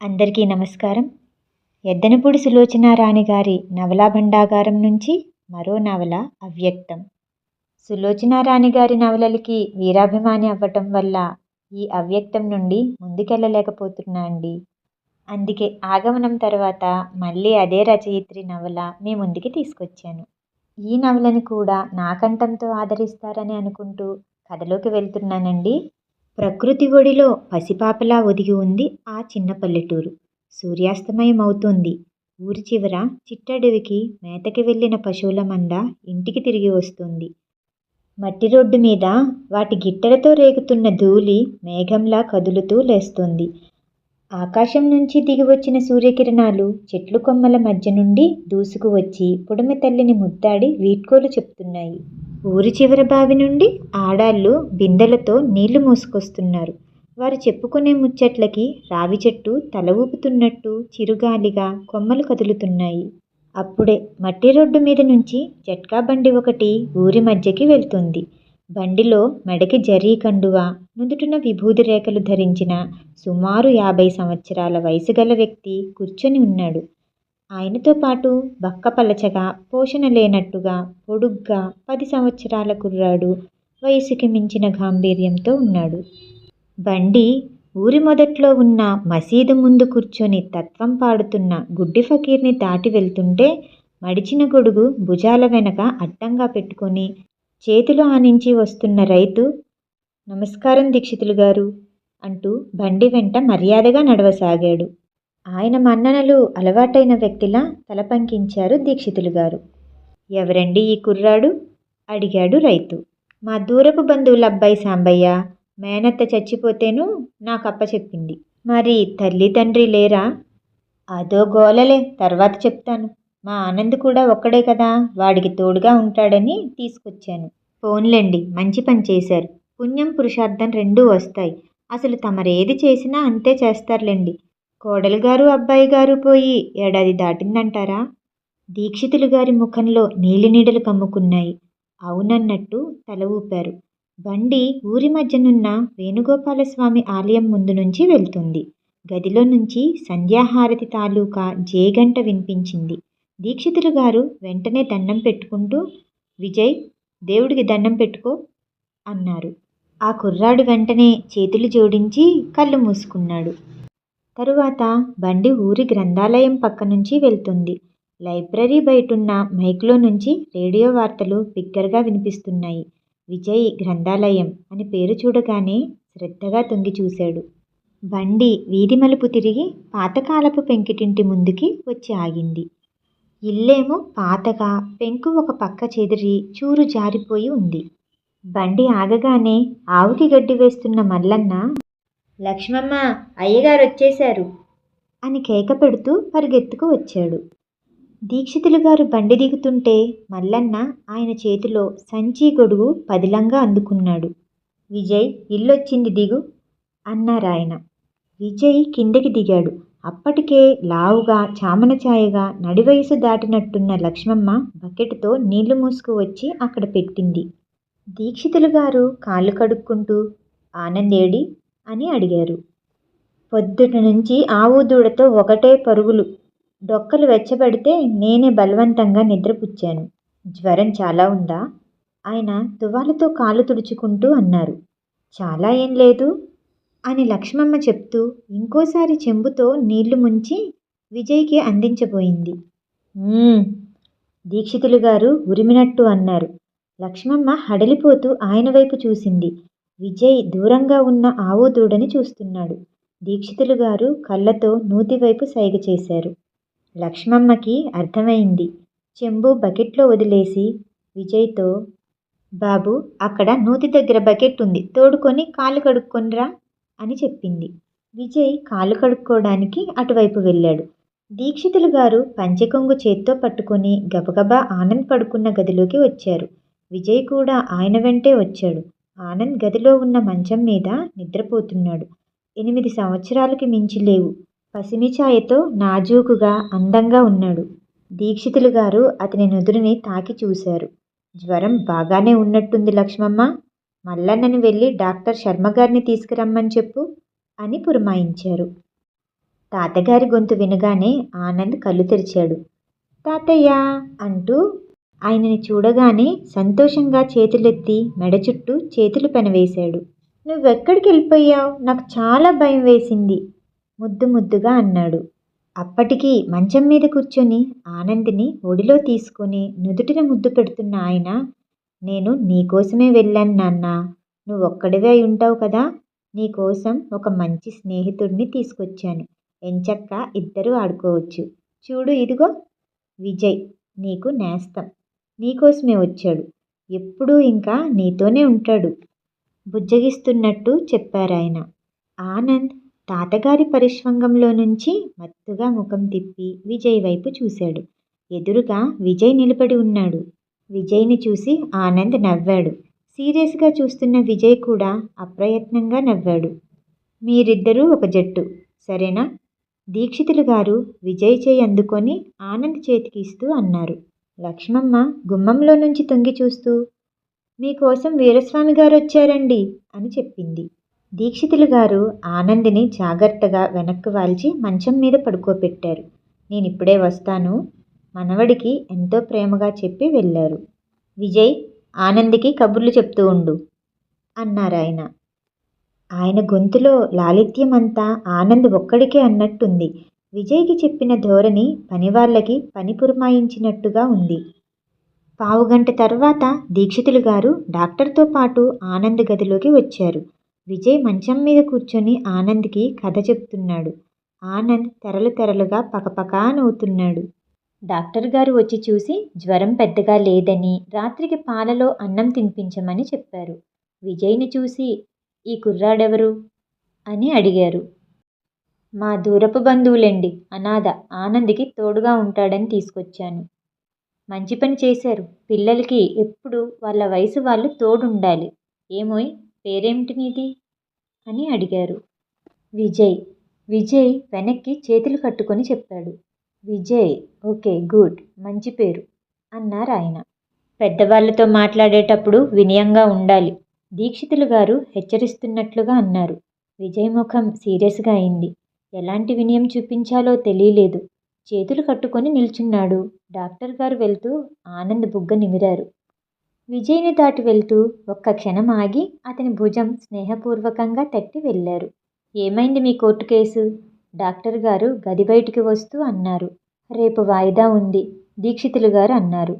అందరికీ నమస్కారం. ఎద్దనపూడి సులోచనారాణి గారి నవలా భండాగారం నుంచి మరో నవల అవ్యక్తం. సులోచనారాణి గారి నవలలకి వీరాభిమాని అవ్వటం వల్ల ఈ అవ్యక్తం నుండి ముందుకెళ్ళలేకపోతున్నా అండి. అందుకే ఆగమనం తర్వాత మళ్ళీ అదే రచయిత్రి నవల మీ ముందుకి తీసుకొచ్చాను. ఈ నవలని కూడా నా కంఠంతో ఆదరిస్తారని అనుకుంటూ కథలోకి వెళ్తున్నానండి. ప్రకృతి ఒడిలో పసిపాపలా ఒదిగి ఉంది ఆ చిన్న పల్లెటూరు. సూర్యాస్తమయం అవుతోంది ఊరి చివర చిట్టడవికి మేతకి వెళ్ళిన పశువుల మంద ఇంటికి తిరిగి వస్తుంది. మట్టి రోడ్డు మీద వాటి గిట్టెలతో రేగుతున్న ధూళి మేఘంలా కదులుతూ లేస్తుంది. ఆకాశం నుంచి దిగి వచ్చిన సూర్యకిరణాలు చెట్లు కొమ్మల మధ్య నుండి దూసుకు వచ్చి పుడమి తల్లిని ముద్దాడి వీడ్కోలు చెప్తున్నాయి. ఊరి చివర బావి నుండి ఆడాళ్ళు బిందెలతో నీళ్ళు మోసుకొస్తున్నారు. వారు చెప్పుకునే ముచ్చట్లకి రావి చెట్టు తల ఊపుతున్నట్టు చిరుగాలిగా కొమ్మలు కదులుతున్నాయి. అప్పుడే మట్టి రోడ్డు మీద నుంచి జట్కా బండి ఒకటి ఊరి మధ్యకి వెళ్తుంది. బండిలో మెడకి జరీ కండువ నుదుటిన విభూది రేఖలు ధరించిన సుమారు యాభై సంవత్సరాల వయసు గల వ్యక్తి కూర్చొని ఉన్నాడు. ఆయనతో పాటు బక్కపలచగా పోషణ లేనట్టుగా పొడుగ్గా పది సంవత్సరాల కుర్రాడు వయసుకి మించిన గాంభీర్యంతో ఉన్నాడు. బండి ఊరి మొదట్లో ఉన్న మసీదు ముందు కూర్చొని తత్వం పాడుతున్న గుడ్డి ఫకీర్ని దాటి వెళ్తుంటే మడిచిన గొడుగు భుజాల వెనక అడ్డంగా పెట్టుకొని చేతులు ఆనించి వస్తున్న రైతు నమస్కారం దీక్షితులు గారు అంటూ బండి వెంట మర్యాదగా నడవసాగాడు. ఆయన మన్ననలు అలవాటైన వ్యక్తిలా తల పంకించారు దీక్షితులు గారు. ఎవరండి ఈ కుర్రాడు? అడిగాడు రైతు. మా దూరపు బంధువుల అబ్బాయి సాంబయ్య. మేనత్త చచ్చిపోతేను నాకు అప్పచెప్పింది మరి తల్లి తండ్రి లేరా? అదో గోలలే తర్వాత చెప్తాను. మా ఆనంద్ కూడా ఒక్కడే కదా వాడికి తోడుగా ఉంటాడని తీసుకొచ్చాను. పోన్లేండి మంచి పని చేశారు. పుణ్యం పురుషార్థం రెండూ వస్తాయి. అసలు తమరేది చేసినా అంతే చేస్తారులేండి. కోడలు గారు అబ్బాయి గారు పోయి ఏడాది దాటిందంటారా? దీక్షితులు గారి ముఖంలో నీలినీడలు కమ్ముకున్నాయి. అవునన్నట్టు తల ఊపారు. బండి ఊరి మధ్యనున్న వేణుగోపాలస్వామి ఆలయం ముందు నుంచి వెళ్తుంది. గదిలో నుంచి సంధ్యాహారతి తాలూకా జేగంట వినిపించింది. దీక్షితులు గారు వెంటనే దండం పెట్టుకుంటూ విజయ్ దేవుడికి దండం పెట్టుకో అన్నారు. ఆ కుర్రాడు వెంటనే చేతులు జోడించి కళ్ళు మూసుకున్నాడు. తరువాత బండి ఊరి గ్రంథాలయం పక్క నుంచి వెళ్తుంది. లైబ్రరీ బయటున్న మైక్లో నుంచి రేడియో వార్తలు బిగ్గరగా వినిపిస్తున్నాయి. విజయ్ గ్రంథాలయం అని పేరు చూడగానే శ్రద్ధగా తొంగి చూశాడు. బండి వీధి మలుపు తిరిగి పాతకాలపు పెంకిటింటి ముందుకి వచ్చి ఆగింది. ఇల్లేమో పాతగా పెంకు ఒక పక్క చెదిరి చూరు జారిపోయి ఉంది. బండి ఆగగానే ఆవుకి గడ్డి వేస్తున్న మల్లన్న లక్ష్మమ్మ అయ్యగారు వచ్చేశారు అని కేక పెడుతూ పరిగెత్తుకు వచ్చాడు. దీక్షితులు గారు బండి దిగుతుంటే మల్లన్న ఆయన చేతిలో సంచి గొడుగు పదిలంగా అందుకున్నాడు. విజయ్ ఇల్లొచ్చింది దిగు అన్నారాయన. విజయ్ కిందకి దిగాడు. అప్పటికే లావుగా చామనచాయగా నడివయసు దాటినట్టున్న లక్ష్మమ్మ బకెట్తో నీళ్ళు మూసుకు వచ్చి అక్కడ పెట్టింది. దీక్షితులు గారు కాళ్ళు కడుక్కుంటూ ఆనందేడి అని అడిగారు. పొద్దుట నుంచి ఆవు దూడతో ఒకటే పరుగులు. డొక్కలు వెచ్చబడితే నేనే బలవంతంగా నిద్రపుచ్చాను. జ్వరం చాలా ఉందా? ఆయన తువాలతో కాలు తుడుచుకుంటూ అన్నారు. చాలా ఏం లేదు. అని లక్ష్మమ్మ చెప్తూ ఇంకోసారి చెంబుతో నీళ్ళు ముంచి విజయ్కి అందించబోయింది. దీక్షితులు గారు ఉరిమినట్టు అన్నారు. లక్ష్మమ్మ హడలిపోతూ ఆయన వైపు చూసింది. విజయ్ దూరంగా ఉన్న ఆవోదూడని చూస్తున్నాడు. దీక్షితులు గారు కళ్ళతో నూతివైపు సైగ చేశారు. లక్ష్మమ్మకి అర్థమైంది. చెంబు బకెట్లో వదిలేసి విజయ్తో బాబు అక్కడ నూతి దగ్గర బకెట్ ఉంది. తోడుకొని కాలు కడుక్కొనిరా. అని చెప్పింది. విజయ్ కాలు కడుక్కోవడానికి అటువైపు వెళ్ళాడు. దీక్షితులు గారు పంచెకొంగు చేత్తో పట్టుకొని గబగబా ఆనంద్ పడుకున్న గదిలోకి వచ్చారు. విజయ్ కూడా ఆయన వెంటే వచ్చాడు. ఆనంద్ గదిలో ఉన్న మంచం మీద నిద్రపోతున్నాడు. ఎనిమిది సంవత్సరాలకి మించి లేవు. పసిమి ఛాయతో నాజూకుగా అందంగా ఉన్నాడు. దీక్షితులు గారు అతని నుదురుని తాకి చూశారు. జ్వరం బాగానే ఉన్నట్టుంది లక్ష్మమ్మ. మల్లన్నని వెళ్ళి డాక్టర్ శర్మ గారిని తీసుకురమ్మని చెప్పు అని పురమాయించారు. తాతగారి గొంతు వినగానే ఆనంద్ కళ్ళు తెరిచాడు. తాతయ్య అంటూ ఆయనని చూడగానే సంతోషంగా చేతులెత్తి మెడ చుట్టూ చేతులు పెనవేశాడు. నువ్వెక్కడికి వెళ్ళిపోయావు? నాకు చాలా భయం వేసింది ముద్దు ముద్దుగా అన్నాడు. అప్పటికి మంచం మీద కూర్చొని ఆనందిని ఒడిలో తీసుకొని నుదుటిన ముద్దు పెడుతున్న ఆయన నేను నీకోసమే వెళ్ళాను నాన్న. నువ్వు ఒక్కడివే అయి ఉంటావు కదా నీకోసం ఒక మంచి స్నేహితుడిని తీసుకొచ్చాను. ఎంచక్క ఇద్దరు ఆడుకోవచ్చు. చూడు ఇదిగో విజయ్ నీకు నేస్తం. నీకోసమే వచ్చాడు. ఎప్పుడూ ఇంకా నీతోనే ఉంటాడు. బుజ్జగిస్తున్నట్టు చెప్పారాయన. ఆనంద్ తాతగారి పరిష్వంగంలో నుంచి మత్తుగా ముఖం తిప్పి విజయ్ వైపు చూశాడు. ఎదురుగా విజయ్ నిలబడి ఉన్నాడు. విజయ్ని చూసి ఆనంద్ నవ్వాడు. సీరియస్గా చూస్తున్న విజయ్ కూడా అప్రయత్నంగా నవ్వాడు. మీరిద్దరూ ఒక జట్టు సరేనా? దీక్షితులు గారు విజయ్ చేయి అందుకొని ఆనంద్ చేతికి ఇస్తూ అన్నారు. లక్ష్మమ్మ గుమ్మంలో నుంచి తొంగి చూస్తూ మీకోసం వీరస్వామి గారు వచ్చారండి అని చెప్పింది. దీక్షితులు గారు ఆనందిని జాగ్రత్తగా వెనక్కు వాల్చి మంచం మీద పడుకోబెట్టారు. నేను ఇప్పుడే వస్తాను మనవడికి ఎంతో ప్రేమగా చెప్పి వెళ్ళారు. విజయ్ ఆనందికి కబుర్లు చెప్తూ ఉండు అన్నారాయన ఆయన. గొంతులో లాలిత్యం అంతా ఆనంద్ ఒక్కడికే అన్నట్టుంది. విజయ్కి చెప్పిన ధోరణి పనివాళ్ళకి పని పురమాయించినట్టుగా ఉంది. పావుగంట తర్వాత దీక్షితులు గారు డాక్టర్తో పాటు ఆనంద్ గదిలోకి వచ్చారు. విజయ్ మంచం మీద కూర్చొని ఆనంద్కి కథ చెప్తున్నాడు. ఆనంద్ తెరలు తెరలుగా పకపకా నవ్వుతున్నాడు. డాక్టర్ గారు వచ్చి చూసి జ్వరం పెద్దగా లేదని రాత్రికి పాలలో అన్నం తినిపించమని చెప్పారు. విజయ్ని చూసి ఈ కుర్రాడెవరు? అని అడిగారు. మా దూరపు బంధువులండి. అనాథ. ఆనంద్కి తోడుగా ఉంటాడని తీసుకొచ్చాను. మంచి పని చేశారు. పిల్లలకి ఎప్పుడు వాళ్ళ వయసు వాళ్ళు తోడుండాలి. ఏమోయ్ పేరేమిటి నీది? అని అడిగారు. విజయ్. విజయ్ వెనక్కి చేతులు కట్టుకొని చెప్పాడు. విజయ్ ఓకే గుడ్ మంచి పేరు అన్నారు ఆయన. పెద్దవాళ్ళతో మాట్లాడేటప్పుడు వినయంగా ఉండాలి దీక్షితులు గారు హెచ్చరిస్తున్నట్లుగా అన్నారు. విజయ్ ముఖం సీరియస్గా అయింది. ఎలాంటి వినయం చూపించాలో తెలియలేదు. చేతులు కట్టుకొని నిల్చున్నాడు. డాక్టర్ గారు వెళ్తూ ఆనంద్ బుగ్గ నిమిరారు. విజయ్ని దాటి వెళ్తూ ఒక్క క్షణం ఆగి అతని భుజం స్నేహపూర్వకంగా తట్టి వెళ్ళారు. ఏమైంది మీ కోర్టు కేసు? డాక్టర్ గారు గది బయటికి వస్తూ అన్నారు. రేపు వాయిదా ఉంది దీక్షితులు గారు అన్నారు.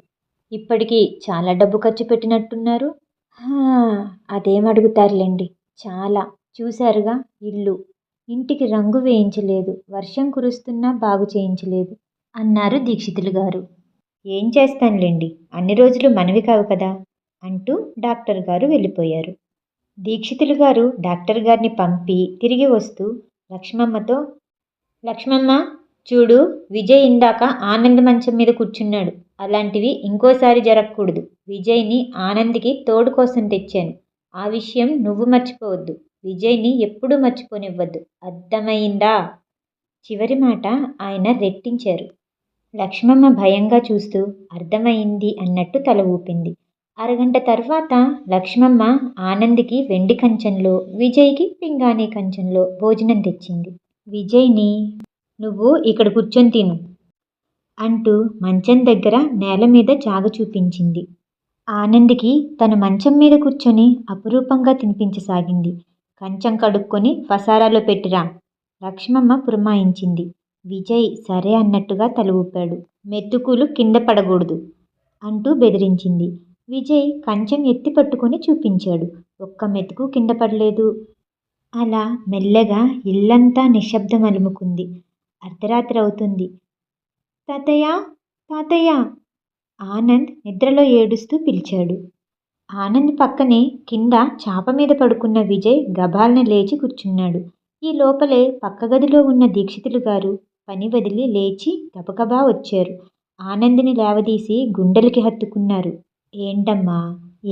ఇప్పటికీ చాలా డబ్బు ఖర్చు పెట్టినట్టున్నారు? అదేం అడుగుతారులేండి. చాలా చూశారుగా ఇల్లు. ఇంటికి రంగు వేయించలేదు వర్షం కురుస్తున్నా బాగు చేయించలేదు అన్నారు దీక్షితులు గారు. ఏం చేస్తానులేండి అన్ని రోజులు మనవి కావు కదా అంటూ డాక్టర్ గారు వెళ్ళిపోయారు. దీక్షితులు గారు డాక్టర్ గారిని పంపి తిరిగి వస్తూ లక్ష్మమ్మతో లక్ష్మమ్మ చూడు విజయ్ ఇందాక ఆనంద్ మంచం మీద కూర్చున్నాడు. అలాంటివి ఇంకోసారి జరగకూడదు. విజయ్ని ఆనంద్కి తోడు కోసం తెచ్చాను. ఆ విషయం నువ్వు మర్చిపోవద్దు. విజయ్ని ఎప్పుడూ మర్చిపోనివ్వద్దు. అర్థమైందా? చివరి మాట ఆయన రెట్టించారు. లక్ష్మమ్మ భయంగా చూస్తూ అర్థమైంది అన్నట్టు తల ఊపింది. అరగంట తర్వాత లక్ష్మమ్మ ఆనంద్కి వెండి కంచంలో విజయ్కి పింగాణీ కంచంలో భోజనం తెచ్చింది. విజయ్ని నువ్వు ఇక్కడ కూర్చొని తిను అంటూ మంచం దగ్గర నేల మీద జాగ చూపించింది. ఆనంద్కి తన మంచం మీద కూర్చొని అపురూపంగా తినిపించసాగింది. కంచం కడుక్కొని ఫసారాలో పెట్టిరా లక్ష్మమ్మ పురమాయించింది. విజయ్ సరే అన్నట్టుగా తల ఊపాడు. మెతుకులు కింద పడకూడదు అంటూ బెదిరించింది. విజయ్ కంచం ఎత్తి పట్టుకొని చూపించాడు. ఒక్క మెతుకు కింద పడలేదు. అలా మెల్లగా ఇల్లంతా నిశ్శబ్దం అలుముకుంది. అర్ధరాత్రి అవుతుంది. తాతయ్య తాతయ్య! ఆనంద్ నిద్రలో ఏడుస్తూ పిలిచాడు. ఆనంద్ పక్కనే కింద చాప మీద పడుకున్న విజయ్ గబాల్న లేచి కూర్చున్నాడు. ఈ లోపలే పక్క గదిలో ఉన్న దీక్షితులు గారు పని వదిలి లేచి గబగబా వచ్చారు. ఆనందిని లేవదీసి గుండెలకి హత్తుకున్నారు. ఏంటమ్మా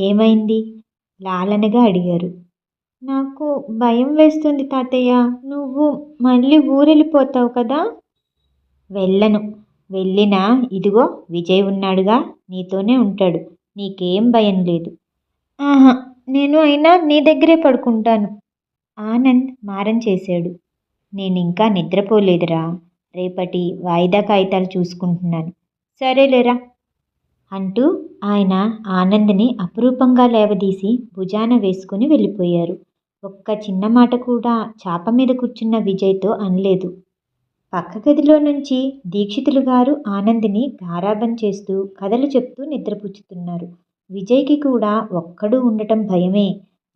ఏమైంది? లాలనగా అడిగారు. నాకు భయం వేస్తుంది తాతయ్య. నువ్వు మళ్ళీ ఊరెళ్ళిపోతావు కదా? వెళ్ళను. వెళ్ళినా ఇదిగో విజయ్ ఉన్నాడుగా నీతోనే ఉంటాడు. నీకేం భయం లేదు. ఆహా నేను అయినా నీ దగ్గరే పడుకుంటాను. ఆనంద్ మారం చేశాడు. నేనింకా నిద్రపోలేదురా. రేపటి వాయిదా కాగితాలు చూసుకుంటున్నాను. సరేలేరా. అంటూ ఆయన ఆనంద్ని అపురూపంగా లేవదీసి భుజాన వేసుకుని వెళ్ళిపోయారు. ఒక్క చిన్న మాట కూడా చాప మీద కూర్చున్న విజయ్తో అనలేదు. పక్క గదిలో నుంచి దీక్షితులు గారు ఆనందిని గారాబం చేస్తూ కథలు చెప్తూ నిద్రపుచ్చుతున్నారు. విజయ్కి కూడా ఒక్కడు ఉండటం భయమే.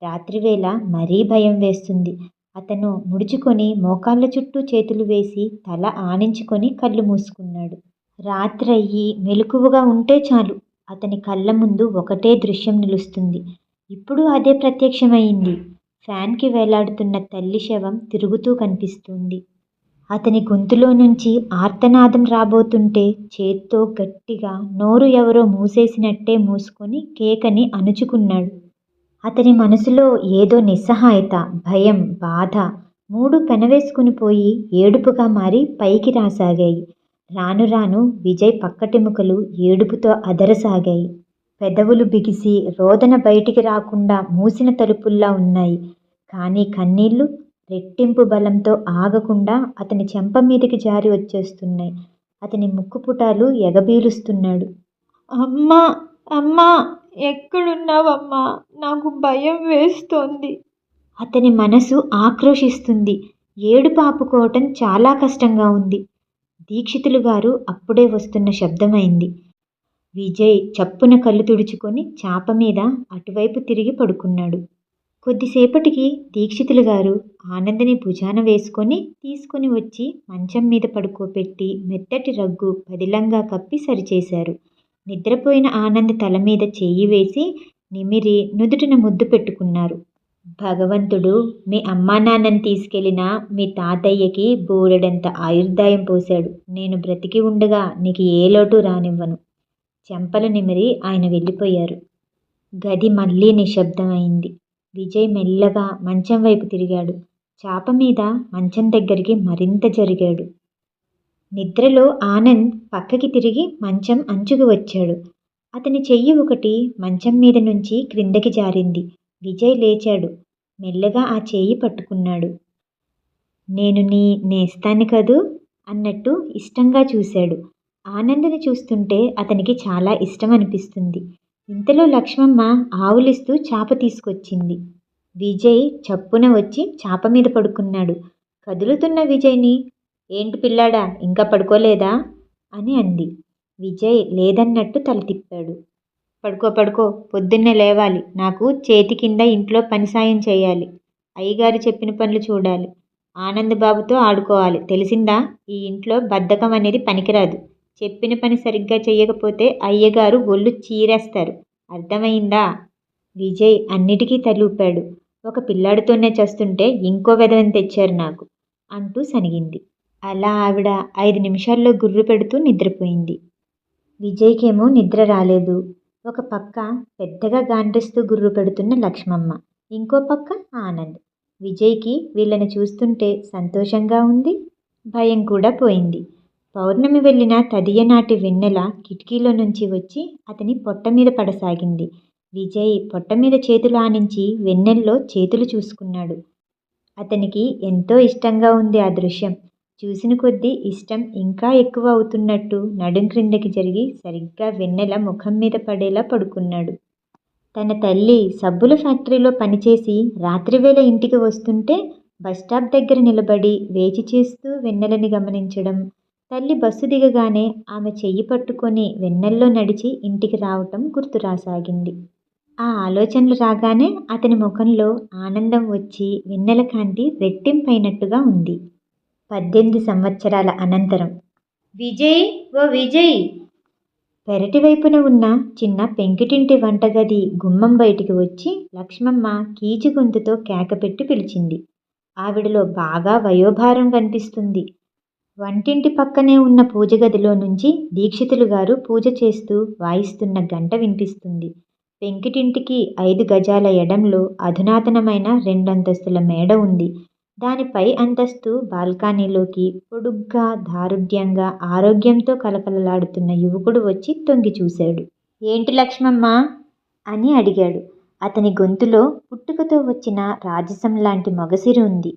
రాత్రివేళ మరీ భయం వేస్తుంది. అతను ముడుచుకొని మోకాళ్ళ చుట్టూ చేతులు వేసి తల ఆనించుకొని కళ్ళు మూసుకున్నాడు. రాత్రయ్యి మెలకువగా ఉంటే చాలు. అతని కళ్ళ ముందు ఒకటే దృశ్యం నిలుస్తుంది. ఇప్పుడు అదే ప్రత్యక్షమైంది. ఫ్యాన్కి వేలాడుతున్న తల్లి శవం తిరుగుతూ కనిపిస్తుంది. అతని గొంతులో నుంచి ఆర్తనాదం రాబోతుంటే చేత్తో గట్టిగా నోరు ఎవరో మూసేసినట్టే మూసుకొని కేకని అణుచుకున్నాడు. అతని మనసులో ఏదో నిస్సహాయత భయం బాధ మూడు పెనవేసుకుని పోయి ఏడుపుగా మారి పైకి రాసాగాయి. రాను రాను విజయ్ పక్కటెముకలు ఏడుపుతో అదరసాగాయి. పెదవులు బిగిసి రోదన బయటికి రాకుండా మూసిన తలుపుల్లా ఉన్నాయి. కానీ కన్నీళ్ళు రెట్టింపు బలంతో ఆగకుండా అతని చెంప మీదకి జారి వచ్చేస్తున్నాయి. అతని ముక్కుపుటాలు ఎగబీలుస్తున్నాడు. అమ్మా అమ్మా ఎక్కడున్నావమ్మా? నాకు భయం వేస్తోంది. అతని మనసు ఆక్రోషిస్తుంది ఏడుపు ఆపుకోవటం చాలా కష్టంగా ఉంది. దీక్షితులు గారు అప్పుడే వస్తున్న శబ్దమైంది. విజయ్ చప్పున కళ్ళు తుడుచుకొని చాప మీద అటువైపు తిరిగి పడుకున్నాడు. కొద్దిసేపటికి దీక్షితులు గారు ఆనందని భుజాన వేసుకొని తీసుకుని వచ్చి మంచం మీద పడుకోబెట్టి మెత్తటి రగ్గు పదిలంగా కప్పి సరిచేశారు. నిద్రపోయిన ఆనంద్ తల మీద చేయి వేసి నిమిరి నుదుటిన ముద్దు పెట్టుకున్నారు. భగవంతుడు మీ అమ్మా నాన్నని తీసుకెళ్ళిన మీ తాతయ్యకి బోరెడంత ఆయుర్దాయం పోశాడు. నేను బ్రతికి ఉండగా నీకు ఏ లోటు రానివ్వను. చెంపలు నిమిరి ఆయన వెళ్ళిపోయారు. గది మళ్ళీ నిశ్శబ్దమైంది. విజయ్ మెల్లగా మంచం వైపు తిరిగాడు. చాప మీద మంచం దగ్గరికి మరింత జరిగాడు. నిద్రలో ఆనంద్ పక్కకి తిరిగి మంచం అంచుకు వచ్చాడు. అతని చెయ్యి ఒకటి మంచం మీద నుంచి క్రిందకి జారింది. విజయ్ లేచాడు. మెల్లగా ఆ చేయి పట్టుకున్నాడు. నేను నీ నేస్తాను కదూ అన్నట్టు ఇష్టంగా చూశాడు. ఆనందని చూస్తుంటే అతనికి చాలా ఇష్టం అనిపిస్తుంది. ఇంతలో లక్ష్మమ్మ ఆవులిస్తూ చాప తీసుకొచ్చింది. విజయ్ చప్పున వచ్చి చాప మీద పడుకున్నాడు. కదులుతున్న విజయ్ని ఏంటి పిల్లాడా ఇంకా పడుకోలేదా? అని అంది. విజయ్ లేదన్నట్టు తల తిప్పాడు. పడుకో పడుకో పొద్దున్నే లేవాలి. నాకు చేతి కింద ఇంట్లో పని సాయం చేయాలి. అయ్యగారు చెప్పిన పనులు చూడాలి. ఆనంద్ బాబుతో ఆడుకోవాలి. తెలిసిందా? ఈ ఇంట్లో బద్ధకం అనేది పనికిరాదు. చెప్పిన పని సరిగ్గా చేయకపోతే అయ్యగారు ఒళ్ళు చీరేస్తారు. అర్థమైందా? విజయ్ అన్నిటికీ తలూపాడు. ఒక పిల్లాడితోనే చేస్తుంటే ఇంకో వెధవని తెచ్చారు నాకు అంటూ సనిగింది. అలా ఆవిడ ఐదు నిమిషాల్లో గుర్రు పెడుతూ నిద్రపోయింది. విజయ్కేమో నిద్ర రాలేదు. ఒక పక్క పెద్దగా గాండ్రిస్తూ గుర్రు పెడుతున్న లక్ష్మమ్మ ఇంకో పక్క ఆనంద్. విజయ్కి వీళ్ళని చూస్తుంటే సంతోషంగా ఉంది భయం కూడా పోయింది. పౌర్ణమి వెళ్ళిన తదియనాటి వెన్నెల కిటికీలో నుంచి వచ్చి అతని పొట్ట మీద పడసాగింది. విజయ్ పొట్ట మీద చేతులు ఆనించి వెన్నెల్లో చేతులు చూసుకున్నాడు. అతనికి ఎంతో ఇష్టంగా ఉంది ఆ దృశ్యం. చూసిన కొద్దీ ఇష్టం ఇంకా ఎక్కువ అవుతున్నట్టు నడుం క్రిందకి జరిగి సరిగ్గా వెన్నెల ముఖం మీద పడేలా పడుకున్నాడు. తన తల్లి సబ్బుల ఫ్యాక్టరీలో పనిచేసి రాత్రివేళ ఇంటికి వస్తుంటే బస్టాప్ దగ్గర నిలబడి వేచి చేస్తూ వెన్నెలని గమనించడం తల్లి బస్సు దిగగానే ఆమె చెయ్యి పట్టుకొని వెన్నెల్లో నడిచి ఇంటికి రావటం గుర్తు రాసాగింది. ఆ ఆలోచనలు రాగానే అతని ముఖంలో ఆనందం వచ్చి వెన్నెల కాంతి రెట్టింపైనట్టుగా ఉంది. పద్దెనిమిది సంవత్సరాల అనంతరం. విజయ్! ఓ విజయ్! పెరటి వైపున ఉన్న చిన్న పెంకిటింటి వంటగది గుమ్మం బయటికి వచ్చి లక్ష్మమ్మ కీచు గొంతుతో కేకపెట్టి పిలిచింది. ఆవిడలో బాగా వయోభారం కనిపిస్తుంది. వంటింటి పక్కనే ఉన్న పూజ గదిలో నుంచి దీక్షితులు గారు పూజ చేస్తూ వాయిస్తున్న గంట వినిపిస్తుంది. వెంకిటింటికి ఐదు గజాల ఎడంలో అధునాతనమైన రెండంతస్తుల మేడ ఉంది. దానిపై అంతస్తు బాల్కనీలోకి పొడుగ్గా దారుఢ్యంగా ఆరోగ్యంతో కలకలలాడుతున్న యువకుడు వచ్చి తొంగి చూశాడు. ఏంటి లక్ష్మమ్మ అని అడిగాడు. అతని గొంతులో పుట్టుకతో వచ్చిన రాజసం లాంటి మొగసిరి ఉంది.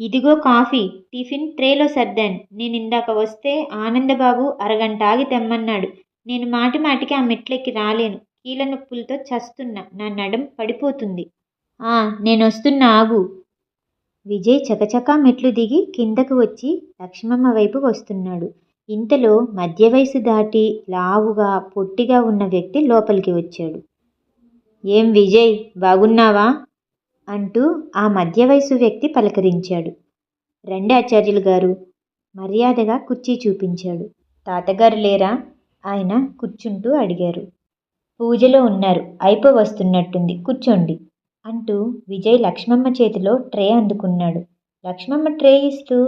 ఇదిగో కాఫీ టిఫిన్ ట్రేలో సర్దాను. నేను ఇందాక వస్తే ఆనందబాబు అరగంట ఆగి తెమ్మన్నాడు. నేను మాటి మాటికి ఆ మెట్లెక్కి రాలేను. కీళ్ళ నొప్పులతో చస్తున్నా. నా నడం పడిపోతుంది. ఆ నేను వస్తున్నా ఆగు. విజయ్ చకచకా మెట్లు దిగి కిందకు వచ్చి లక్ష్మమ్మ వైపు వస్తున్నాడు. ఇంతలో మధ్య వయసు దాటి లావుగా పొట్టిగా ఉన్న వ్యక్తి లోపలికి వచ్చాడు. ఏం విజయ్ బాగున్నావా? అంటూ ఆ మధ్య వయసు వ్యక్తి పలకరించాడు. రండి ఆచార్యులు గారు మర్యాదగా కుర్చీ చూపించాడు. తాతగారు లేరా? ఆయన కూర్చుంటూ అడిగారు. పూజలో ఉన్నారు అయిపో వస్తున్నట్టుంది కూర్చోండి అంటూ విజయ్ లక్ష్మమ్మ చేతిలో ట్రే అందుకున్నాడు. లక్ష్మమ్మ ట్రే ఇస్తూ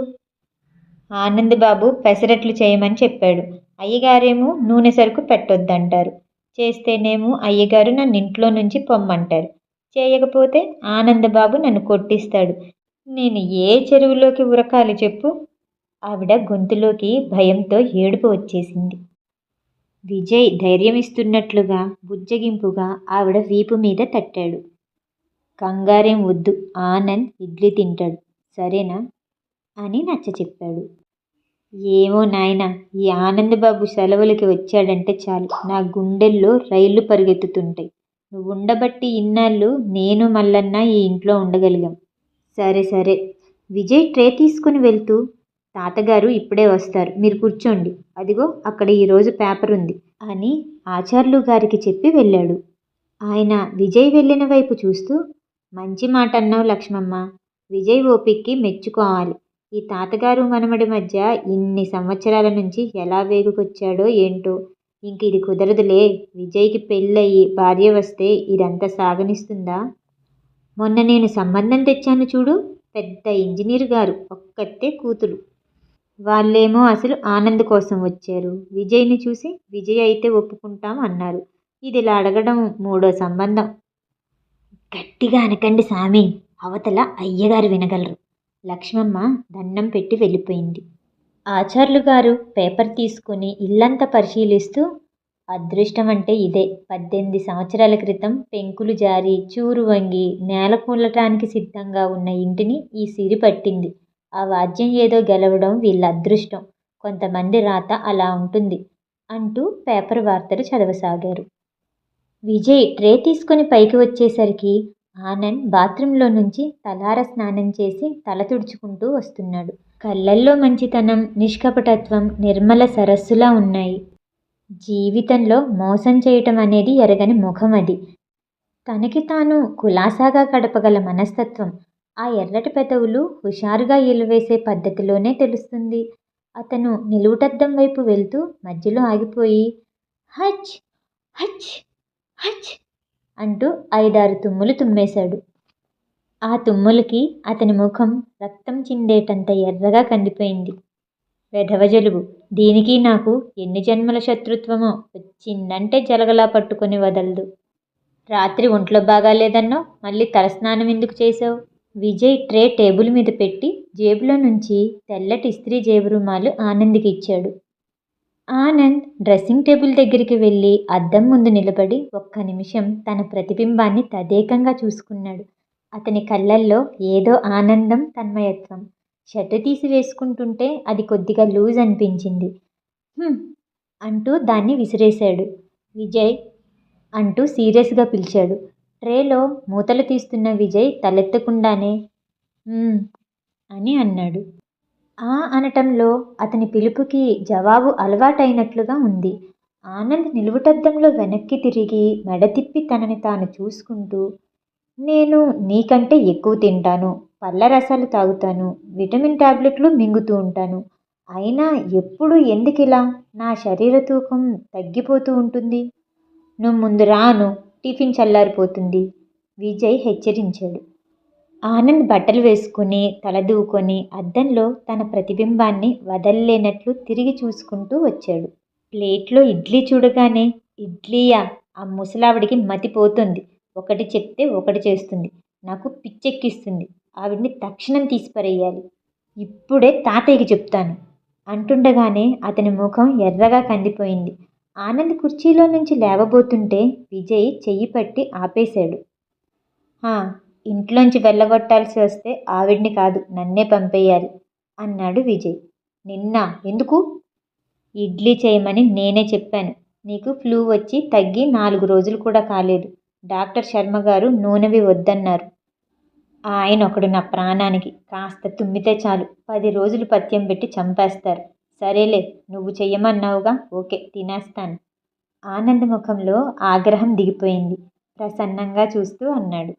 ఆనందబాబు పెసరట్లు చేయమని చెప్పాడు. అయ్యగారేమో నూనె సరుకు పెట్టొద్దంటారు. చేస్తేనేమో అయ్యగారు నన్ను ఇంట్లో నుంచి పొమ్మంటారు. చేయకపోతే ఆనందబాబు నన్ను కొట్టిస్తాడు. నేను ఏ చెరువులోకి ఉరకాలి చెప్పు? ఆవిడ గొంతులోకి భయంతో ఏడుపు వచ్చేసింది. విజయ్ ధైర్యం ఇస్తున్నట్లుగా బుజ్జగింపుగా ఆవిడ వీపు మీద తట్టాడు. కంగారేం వద్దు ఆనంద్ ఇడ్లీ తింటాడు సరేనా? అని నచ్చ చెప్పాడు. ఏమో నాయన ఈ ఆనందబాబు సెలవులకి వచ్చాడంటే చాలు నా గుండెల్లో రైళ్ళు పరిగెత్తుతుంటాయి. నువ్వు ఉండబట్టి ఇన్నాళ్ళు నేను మల్లన్న ఈ ఇంట్లో ఉండగలిగాం. సరే సరే. విజయ్ ట్రే తీసుకుని వెళ్తూ తాతగారు ఇప్పుడే వస్తారు. మీరు కూర్చోండి. అదిగో అక్కడ ఈరోజు పేపర్ ఉంది అని ఆచార్యులు గారికి చెప్పి వెళ్ళాడు. ఆయన విజయ్ వెళ్ళిన వైపు చూస్తూ మంచి మాట అన్నావు లక్ష్మమ్మ. విజయ్ ఓపిక్కి మెచ్చుకోవాలి. ఈ తాతగారు మనమడి మధ్య ఇన్ని సంవత్సరాల నుంచి ఎలా వేగుకొచ్చాడో ఏంటో ఇంక ఇది కుదరదులే. విజయ్కి పెళ్ళయి భార్య వస్తే ఇదంతా సాగనిస్తుందా? మొన్న నేను సంబంధం తెచ్చాను చూడు. పెద్ద ఇంజనీర్ గారు ఒక్కతే కూతురు. వాళ్ళేమో అసలు ఆనంద్ కోసం వచ్చారు. విజయ్ని చూసి విజయ్ అయితే ఒప్పుకుంటాం అన్నారు. ఇది ఇలా అడగడం మూడో సంబంధం. గట్టిగా అనకండి సామి. అవతల అయ్యగారు వినగలరు. లక్ష్మమ్మ దండం పెట్టి వెళ్ళిపోయింది. ఆచార్యులు గారు పేపర్ తీసుకుని ఇల్లంతా పరిశీలిస్తూ అదృష్టం అంటే ఇదే. పద్దెనిమిది సంవత్సరాల క్రితం పెంకులు జారి చూరు వంగి నేల కూలటానికి సిద్ధంగా ఉన్న ఇంటిని ఈ సిరి పట్టింది. ఆ వాద్యం ఏదో గెలవడం వీళ్ళ అదృష్టం. కొంతమంది రాత అలా ఉంటుంది అంటూ పేపర్ వార్తలు చదవసాగారు. విజయ్ ట్రే తీసుకుని పైకి వచ్చేసరికి ఆనంద్ బాత్రూంలో నుంచి తలార స్నానం చేసి తల తుడుచుకుంటూ వస్తున్నాడు. కళ్ళల్లో మంచితనం నిష్కపటత్వం నిర్మల సరస్సులా ఉన్నాయి. జీవితంలో మోసం చేయటం అనేది ఎరగని ముఖం అది. తనకి తాను కులాసాగా గడపగల మనస్తత్వం ఆ ఎర్రటి పెదవులు హుషారుగా ఎలువేసే పద్ధతిలోనే తెలుస్తుంది. అతను నిలువుటద్దం వైపు వెళ్తూ మధ్యలో ఆగిపోయి హచ్ హచ్ హచ్ అంటూ ఐదారు తుమ్ములు తుమ్మేశాడు. ఆ తుమ్ములకి అతని ముఖం రక్తం చిందేటంత ఎర్రగా కందిపోయింది. వెధవ జలుబు. దీనికి నాకు ఎన్ని జన్మల శత్రుత్వమో వచ్చిందంటే జలగలా పట్టుకొని వదలదు. రాత్రి ఒంట్లో బాగాలేదన్నో మళ్ళీ తలస్నానం ఎందుకు చేసావు విజయ్ ట్రే టేబుల్ మీద పెట్టి జేబులో నుంచి తెల్లటి ఇస్త్రీ జేబు రుమాలు ఆనంద్కి ఇచ్చాడు. ఆనంద్ డ్రెస్సింగ్ టేబుల్ దగ్గరికి వెళ్ళి అద్దం ముందు నిలబడి ఒక్క నిమిషం తన ప్రతిబింబాన్ని తదేకంగా చూసుకున్నాడు. అతని కళ్ళల్లో ఏదో ఆనందం తన్మయత్వం. షర్టు తీసి వేసుకుంటుంటే అది కొద్దిగా లూజ్ అనిపించింది. అంటూ దాన్ని విసిరేశాడు. విజయ్ అంటూ సీరియస్గా పిలిచాడు. ట్రేలో మూతలు తీస్తున్న విజయ్ తలెత్తకుండానే అని అన్నాడు. ఆ అనటంలో అతని పిలుపుకి జవాబు అలవాటైనట్లుగా ఉంది. ఆనంద్ నిలువుటద్దంలో వెనక్కి తిరిగి మెడ తిప్పి తనని తాను చూసుకుంటూ నేను నీకంటే ఎక్కువ తింటాను. పళ్ళ రసాలు తాగుతాను. విటమిన్ టాబ్లెట్లు మింగుతూ ఉంటాను. అయినా ఎప్పుడు ఎందుకిలా? నా శరీర తూకం తగ్గిపోతూ ఉంటుంది. నువ్వు ముందు రాను. టిఫిన్ చల్లారిపోతుంది. విజయ్ హెచ్చరించాడు. ఆనంద్ బట్టలు వేసుకుని తలదూకొని అద్దంలో తన ప్రతిబింబాన్ని వదల్లేనట్లు తిరిగి చూసుకుంటూ వచ్చాడు. ప్లేట్లో ఇడ్లీ చూడగానే ఇడ్లీయా? ఆ ముసలావిడికి మతిపోతుంది ఒకటి చెప్తే ఒకటి చేస్తుంది. నాకు పిచ్చెక్కిస్తుంది. ఆవిడ్ని తక్షణం తీసిపరేయాలి. ఇప్పుడే తాతయ్యకి చెప్తాను. అంటుండగానే అతని ముఖం ఎర్రగా కందిపోయింది. ఆనంద్ కుర్చీలో నుంచి లేవబోతుంటే విజయ్ చెయ్యి పట్టి ఆపేశాడు. ఇంట్లోంచి వెళ్ళగొట్టాల్సి వస్తే ఆవిడ్ని కాదు నన్నే పంపేయాలి అన్నాడు విజయ్. నిన్న? ఎందుకు? ఇడ్లీ చేయమని నేనే చెప్పాను. నీకు ఫ్లూ వచ్చి తగ్గి నాలుగు రోజులు కూడా కాలేదు. డాక్టర్ శర్మ గారు నూనెవి వద్దన్నారు. ఆయన ఒకడు నా ప్రాణానికి కాస్త తుమ్మితే చాలు. పది రోజులు పథ్యం పెట్టి చంపేస్తారు. సరేలే నువ్వు చెయ్యమన్నావుగా? ఓకే తినేస్తాను. ఆనంద్ ముఖంలో ఆగ్రహం దిగిపోయింది. ప్రసన్నంగా చూస్తూ అన్నాడు.